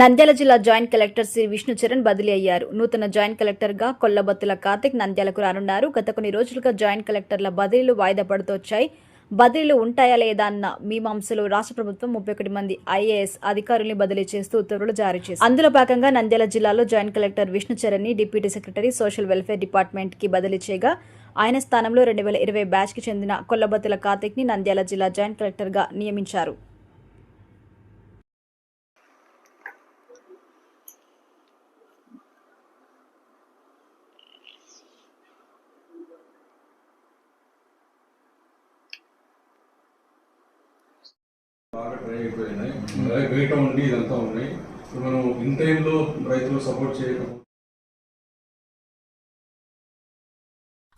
నంద్యాల జిల్లా joint collector Shri Vishnu Charan బదిలీ అయ్యారు. నూతన జాయింట్ కలెక్టర్గా కొల్లబత్తుల కార్తిక్ నంద్యాలకు రానున్నారు. గత కొన్ని రోజులుగా జాయింట్ కలెక్టర్ల బదిలీలు వాయిదా పడుతొచ్చాయి. బదిలీలు ఉంటాయా లేదా అన్న మీమాంసలో రాష్ట్ర ప్రభుత్వం ముప్పై ఒకటి మంది ఐఏఎస్ అధికారుల్ని బదిలీ చేస్తూ ఉత్తర్వులు జారీ చేసింది. అందులో భాగంగా నంద్యాల జిల్లాలో జాయింట్ కలెక్టర్ విష్ణు చరణ్ని డిప్యూటీ సెక్రటరీ సోషల్ వెల్ఫేర్ డిపార్ట్మెంట్కి బదిలీ చేయగా ఆయన స్థానంలో రెండు వేల ఇరవై బ్యాచ్కి చెందిన కొల్లబత్తుల కార్తిక్ని నంద్యాల జిల్లా జాయింట్ కలెక్టర్గా నియమించారు. అయిపోయినాయి. అలాగే ఉండి ఇదంతా ఉన్నాయి. ఇప్పుడు మనం ఇన్ టైంలో రైతులు సపోర్ట్ చేయకపోతే